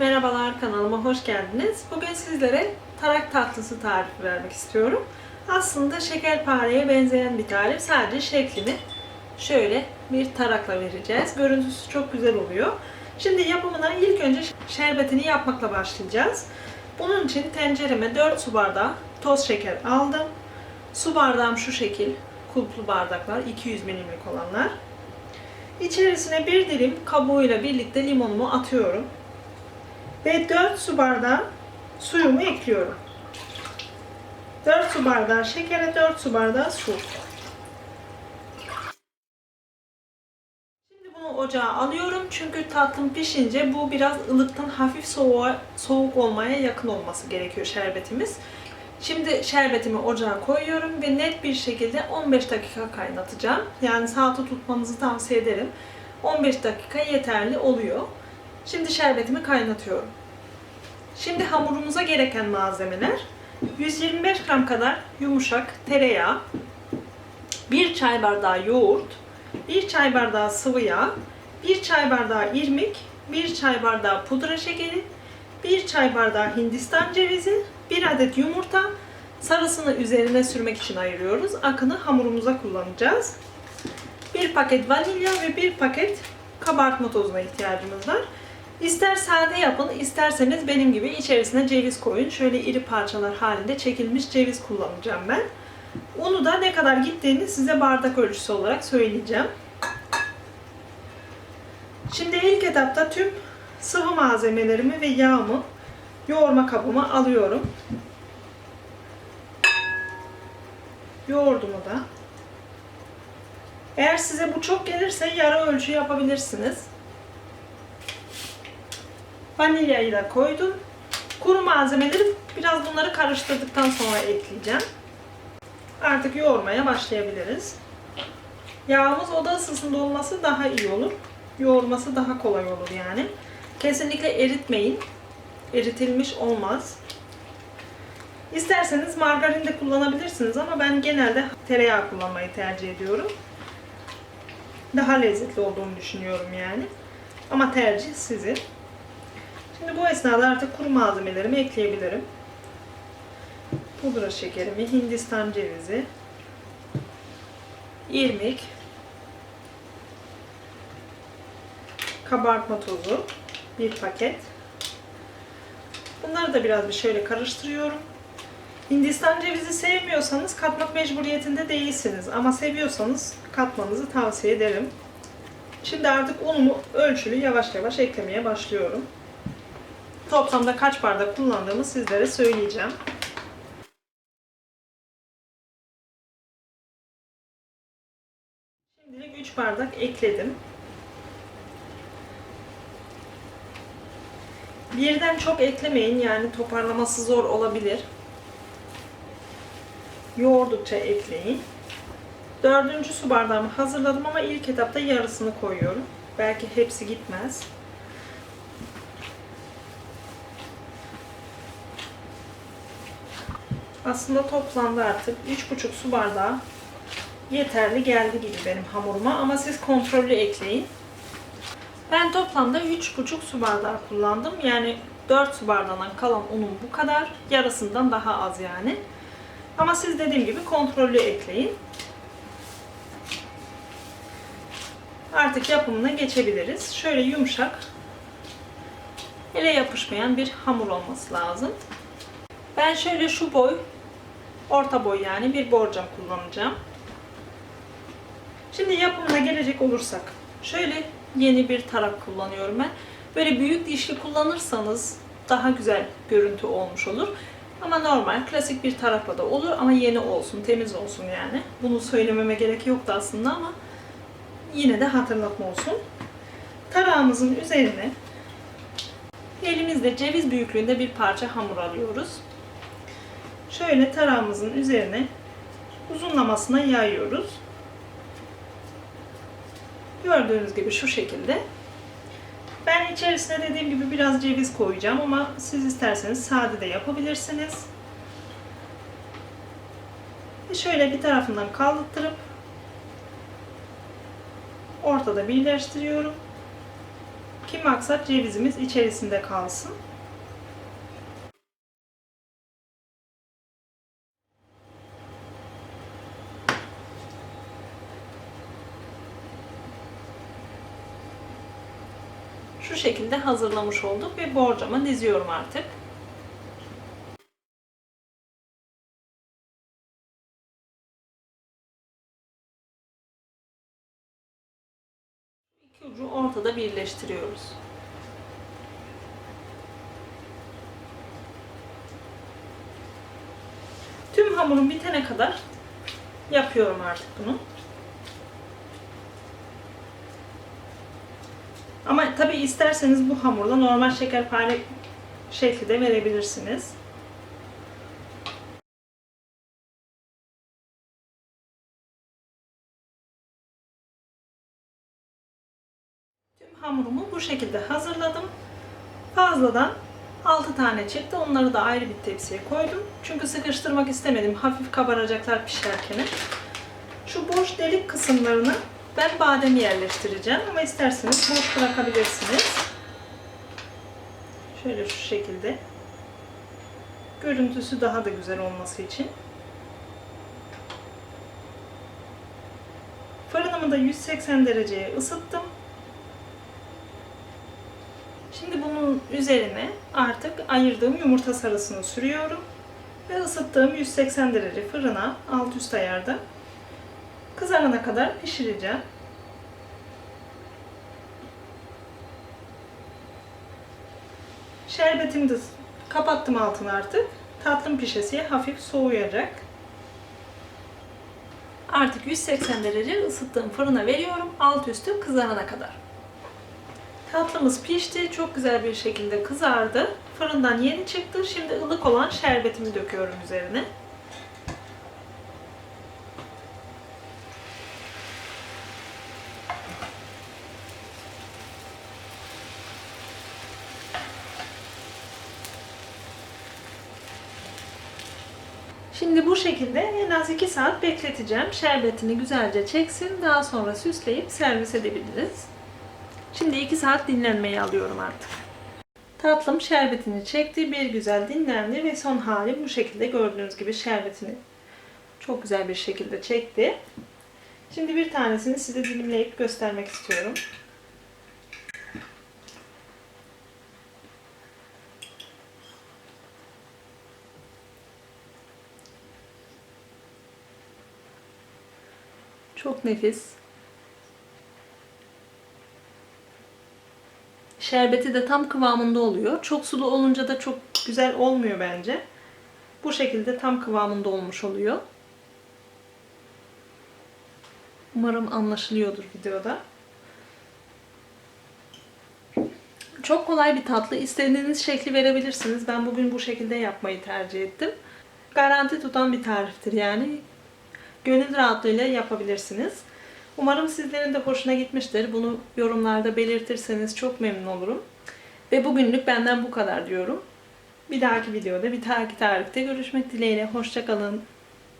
Merhabalar kanalıma hoş geldiniz. Bugün sizlere tarak tatlısı tarifi vermek istiyorum. Aslında şekerpareye benzeyen bir tarif. Sadece şeklini şöyle bir tarakla vereceğiz. Görüntüsü çok güzel oluyor. Şimdi yapımına ilk önce şerbetini yapmakla başlayacağız. Bunun için tencereme 4 su bardağı toz şeker aldım. Su bardağım şu şekil. Kulplu bardaklar 200 milimlik olanlar. İçerisine bir dilim kabuğuyla birlikte limonumu atıyorum. Ve 4 su bardağı suyumu ekliyorum. 4 su bardağı şekere 4 su bardağı su. Şimdi bunu ocağa alıyorum çünkü tatlım pişince bu biraz ılıktan hafif soğuğa, soğuk olmaya yakın olması gerekiyor şerbetimiz. Şimdi şerbetimi ocağa koyuyorum ve net bir şekilde 15 dakika kaynatacağım. Yani saati tutmanızı tavsiye ederim. 15 dakika yeterli oluyor. Şimdi şerbetimi kaynatıyorum. Şimdi hamurumuza gereken malzemeler 125 gram kadar yumuşak tereyağı, 1 çay bardağı yoğurt, 1 çay bardağı sıvı yağ, 1 çay bardağı irmik, 1 çay bardağı pudra şekeri, 1 çay bardağı hindistan cevizi, 1 adet yumurta, sarısını üzerine sürmek için ayırıyoruz. Akını hamurumuza kullanacağız. 1 paket vanilya ve 1 paket kabartma tozuna ihtiyacımız var. İster sade yapın, isterseniz benim gibi içerisine ceviz koyun. Şöyle iri parçalar halinde çekilmiş ceviz kullanacağım ben. Unu da ne kadar gittiğini size bardak ölçüsü olarak söyleyeceğim. Şimdi ilk etapta tüm sıvı malzemelerimi ve yağımı yoğurma kabıma alıyorum. Yoğurdumu da. Eğer size bu çok gelirse yarı ölçü yapabilirsiniz. Vanilyayı da koydum. Kuru malzemeleri biraz bunları karıştırdıktan sonra ekleyeceğim. Artık yoğurmaya başlayabiliriz. Yağımız oda ısısında olması daha iyi olur. Yoğurması daha kolay olur yani. Kesinlikle eritmeyin. Eritilmiş olmaz. İsterseniz margarin de kullanabilirsiniz ama ben genelde tereyağı kullanmayı tercih ediyorum. Daha lezzetli olduğunu düşünüyorum yani. Ama tercih sizin. Şimdi bu esnada artık kuru malzemelerimi ekleyebilirim. Pudra şekerimi, hindistan cevizi, irmik, kabartma tozu, bir paket. Bunları da biraz bir şöyle karıştırıyorum. Hindistan cevizi sevmiyorsanız katmak mecburiyetinde değilsiniz ama seviyorsanız katmanızı tavsiye ederim. Şimdi artık unumu ölçülü yavaş yavaş eklemeye başlıyorum. Toplamda kaç bardak kullandığımı sizlere söyleyeceğim. Şimdilik 3 bardak ekledim. Birden çok eklemeyin yani toparlaması zor olabilir. Yoğurdukça ekleyin. Dördüncü su bardağımı hazırladım ama ilk etapta yarısını koyuyorum. Belki hepsi gitmez. Aslında toplamda artık 3,5 su bardağı yeterli geldi gibi benim hamuruma ama siz kontrollü ekleyin. Ben toplamda 3,5 su bardağı kullandım. Yani 4 su bardağından kalan unum bu kadar. Yarısından daha az yani. Ama siz dediğim gibi kontrollü ekleyin. Artık yapımına geçebiliriz. Şöyle yumuşak, ele yapışmayan bir hamur olması lazım. Ben şöyle şu boy, orta boy yani bir borcam kullanacağım. Şimdi yapımına gelecek olursak, şöyle yeni bir tarak kullanıyorum ben. Böyle büyük dişli kullanırsanız daha güzel görüntü olmuş olur. Ama normal, klasik bir tarakla da olur ama yeni olsun, temiz olsun yani. Bunu söylememe gerek yoktu aslında ama yine de hatırlatma olsun. Tarağımızın üzerine elimizde ceviz büyüklüğünde bir parça hamur alıyoruz. Şöyle tarağımızın üzerine uzunlamasına yayıyoruz. Gördüğünüz gibi şu şekilde. Ben içerisine dediğim gibi biraz ceviz koyacağım ama siz isterseniz sade de yapabilirsiniz. Ve şöyle bir tarafından kaldırıp ortada birleştiriyorum. ki maksat cevizimiz içerisinde kalsın. Şu şekilde hazırlamış olduk ve borcama diziyorum artık. İki ucu ortada birleştiriyoruz. Tüm hamurum bitene kadar yapıyorum artık bunu. Ama tabi isterseniz bu hamurla normal şekerpare şekli de verebilirsiniz. Tüm hamurumu bu şekilde hazırladım. Fazladan 6 tane çıktı. Onları da ayrı bir tepsiye koydum. Çünkü sıkıştırmak istemedim. Hafif kabaracaklar pişerken. Şu boş delik kısımlarını ben badem yerleştireceğim ama isterseniz boş bırakabilirsiniz. Şöyle şu şekilde. Görüntüsü daha da güzel olması için. Fırınımı da 180 dereceye ısıttım. Şimdi bunun üzerine artık ayırdığım yumurta sarısını sürüyorum. Ve ısıttığım 180 derece fırına alt üst ayarda kızarana kadar pişireceğim. Şerbetimi de kapattım altını artık. Tatlım pişesiye hafif soğuyacak. Artık 180 derece ısıttığım fırına veriyorum. Alt üstü kızarana kadar. Tatlımız pişti. Çok güzel bir şekilde kızardı. Fırından yeni çıktı. Şimdi ılık olan şerbetimi döküyorum üzerine. Şimdi bu şekilde en az 2 saat bekleteceğim. Şerbetini güzelce çeksin. Daha sonra süsleyip servis edebiliriz. Şimdi 2 saat dinlenmeye alıyorum artık. Tatlım şerbetini çekti. Bir güzel dinlendi ve son hali bu şekilde gördüğünüz gibi şerbetini çok güzel bir şekilde çekti. Şimdi bir tanesini size dilimleyip göstermek istiyorum. Çok nefis. Şerbeti de tam kıvamında oluyor. Çok sulu olunca da çok güzel olmuyor bence. Bu şekilde tam kıvamında olmuş oluyor. Umarım anlaşılıyordur videoda. Çok kolay bir tatlı. İstediğiniz şekli verebilirsiniz. Ben bugün bu şekilde yapmayı tercih ettim. Garanti tutan bir tariftir yani. Gönül rahatlığıyla yapabilirsiniz. Umarım sizlerin de hoşuna gitmiştir. Bunu yorumlarda belirtirseniz çok memnun olurum. Ve bugünlük benden bu kadar diyorum. Bir dahaki videoda, bir dahaki tarifte görüşmek dileğiyle. Hoşçakalın.